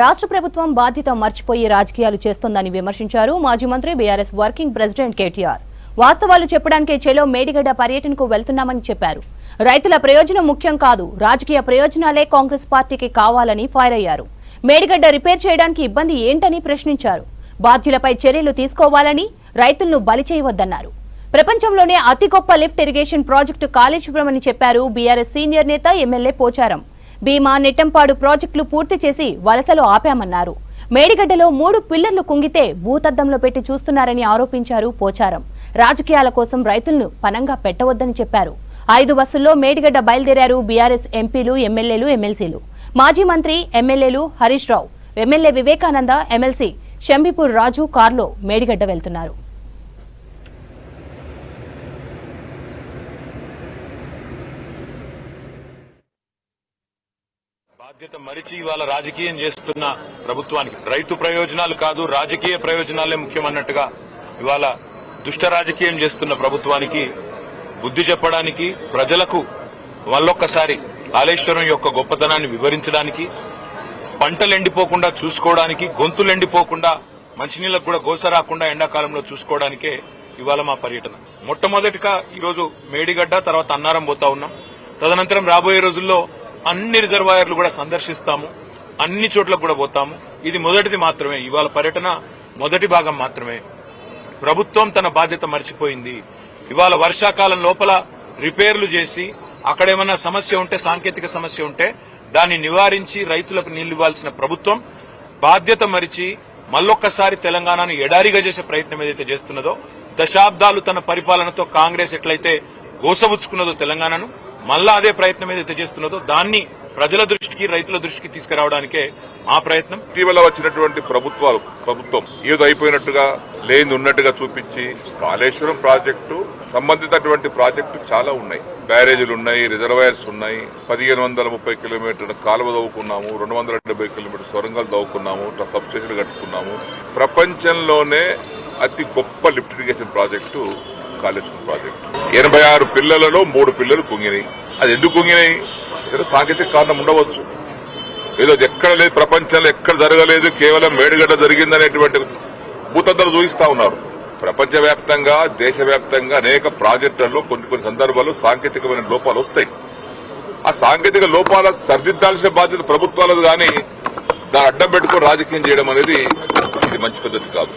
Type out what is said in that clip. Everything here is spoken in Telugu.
రాష్ట్ర ప్రభుత్వం బాధ్యత మర్చిపోయి రాజకీయాలు చేస్తోందని విమర్శించారు మాజీ మంత్రి బీఆర్ఎస్ వర్కింగ్ ప్రెసిడెంట్ కేటీఆర్. వాస్తవాలు చెప్పడానికే చెలో మేడిగడ్డ పర్యటనకు వెళ్తున్నామని చెప్పారు. రైతుల ప్రయోజనం ముఖ్యం కాదు రాజకీయ ప్రయోజనాలే కాంగ్రెస్ పార్టీకి కావాలని ఫైర్ అయ్యారు. మేడిగడ్డ రిపేర్ చేయడానికి ఇబ్బంది ఏంటని ప్రశ్నించారు. బాధ్యులపై చర్యలు తీసుకోవాలని రైతులను బలి చేయవద్దన్నారు. ప్రపంచంలోనే అతి గొప్ప లిఫ్ట్ ఇరిగేషన్ ప్రాజెక్టు కాళేశ్వరం అని చెప్పారు బీఆర్ఎస్ సీనియర్ నేత ఎమ్మెల్యే పోచారం. భీమా నెట్టంపాడు ప్రాజెక్టులు పూర్తి చేసి వలసలు ఆపామన్నారు. మేడిగడ్డలో మూడు పిల్లర్లు కుంగితే భూతద్దంలో పెట్టి చూస్తున్నారని ఆరోపించారు పోచారం. రాజకీయాల కోసం రైతులను పనంగా పెట్టవద్దని చెప్పారు. ఐదు బస్సుల్లో మేడిగడ్డ బయలుదేరారు బీఆర్ఎస్ ఎంపీలు ఎమ్మెల్యేలు ఎమ్మెల్సీలు. మాజీ మంత్రి ఎమ్మెల్యేలు హరీష్ రావు ఎమ్మెల్యే వివేకానంద ఎమ్మెల్సీ షంబిపూర్ రాజు కారులో మేడిగడ్డ వెళ్తున్నారు. బాధ్యత మరిచి ఇవాళ రాజకీయం చేస్తున్న ప్రభుత్వానికి. రైతు ప్రయోజనాలు కాదు రాజకీయ ప్రయోజనాలే ముఖ్యమన్నట్టుగా ఇవాళ దుష్ట రాజకీయం చేస్తున్న ప్రభుత్వానికి బుద్ధి చెప్పడానికి ప్రజలకు మళ్ళొక్కసారి కాళేశ్వరం యొక్క గొప్పతనాన్ని వివరించడానికి పంటలు ఎండిపోకుండా చూసుకోవడానికి గొంతులు ఎండిపోకుండా మంచినీళ్ళకు కూడా గోస రాకుండా ఎండాకాలంలో చూసుకోవడానికే ఇవాళ మా పర్యటన. మొట్టమొదటిగా ఈరోజు మేడిగడ్డ తర్వాత అన్నారం పోతా ఉన్నాం. తదనంతరం రాబోయే రోజుల్లో అన్ని రిజర్వాయర్లు కూడా సందర్శిస్తాము. అన్ని చోట్ల కూడా పోతాము. ఇది మొదటిది మాత్రమే. ఇవాళ పర్యటన మొదటి భాగం మాత్రమే. ప్రభుత్వం తన బాధ్యత మర్చిపోయింది. ఇవాళ వర్షాకాలం లోపల రిపేర్లు చేసి అక్కడేమన్నా సమస్య ఉంటే సాంకేతిక సమస్య ఉంటే దాన్ని నివారించి రైతులకు నీళ్ళు ఇవ్వాల్సిన ప్రభుత్వం బాధ్యత మరిచి మళ్ళొక్కసారి తెలంగాణను ఎడారిగా చేసే ప్రయత్నం ఏదైతే చేస్తున్నదో దశాబ్దాలు తన పరిపాలనతో కాంగ్రెస్ ఎట్లయితే గోసబుచ్చుకున్నదో తెలంగాణను మళ్ళా అదే ప్రయత్నం ఏదైతే చేస్తున్నదో దాన్ని ప్రజల దృష్టికి రైతుల దృష్టికి తీసుకురావడానికే మా ప్రయత్నం. ఇటీవల వచ్చినటువంటి ప్రభుత్వాలు ప్రభుత్వం ఏదో అయిపోయినట్టుగా లేని ఉన్నట్టుగా చూపించి కాళేశ్వరం ప్రాజెక్టు సంబంధితటువంటి ప్రాజెక్టు చాలా ఉన్నాయి. బ్యారేజీలు ఉన్నాయి రిజర్వాయర్స్ ఉన్నాయి. పదిహేను వందల ముప్పై కిలోమీటర్ల కాలువ దవ్వుకున్నాము రెండు వందల డెబ్బై కిలోమీటర్ సొరంగాలు దవ్వుకున్నాము సబ్స్టేషన్లు కట్టుకున్నాము. ప్రపంచంలోనే అతి గొప్ప lift irrigation project Kaleshwaram project. ఎనభై ఆరు పిల్లలలో మూడు పిల్లలు కుంగినాయి. అది ఎందుకు కుంగినాయి? ఏదో సాంకేతిక కారణం ఉండవచ్చు. ఏదో ఎక్కడ లేదు ప్రపంచంలో ఎక్కడ జరగలేదు కేవలం మేడుగడ్డ జరిగిందనేటువంటి భూతంతలు చూపిస్తా ఉన్నారు. ప్రపంచవ్యాప్తంగా దేశవ్యాప్తంగా అనేక ప్రాజెక్టులలో కొన్ని కొన్ని సందర్భాల్లో సాంకేతికమైన లోపాలు వస్తాయి. ఆ సాంకేతిక లోపాల సరిదిద్దాల్సిన బాధ్యత ప్రభుత్వాలది కానీ దాన్ని అడ్డం పెట్టుకుని రాజకీయం చేయడం అనేది ఇది మంచి పద్ధతి కాదు.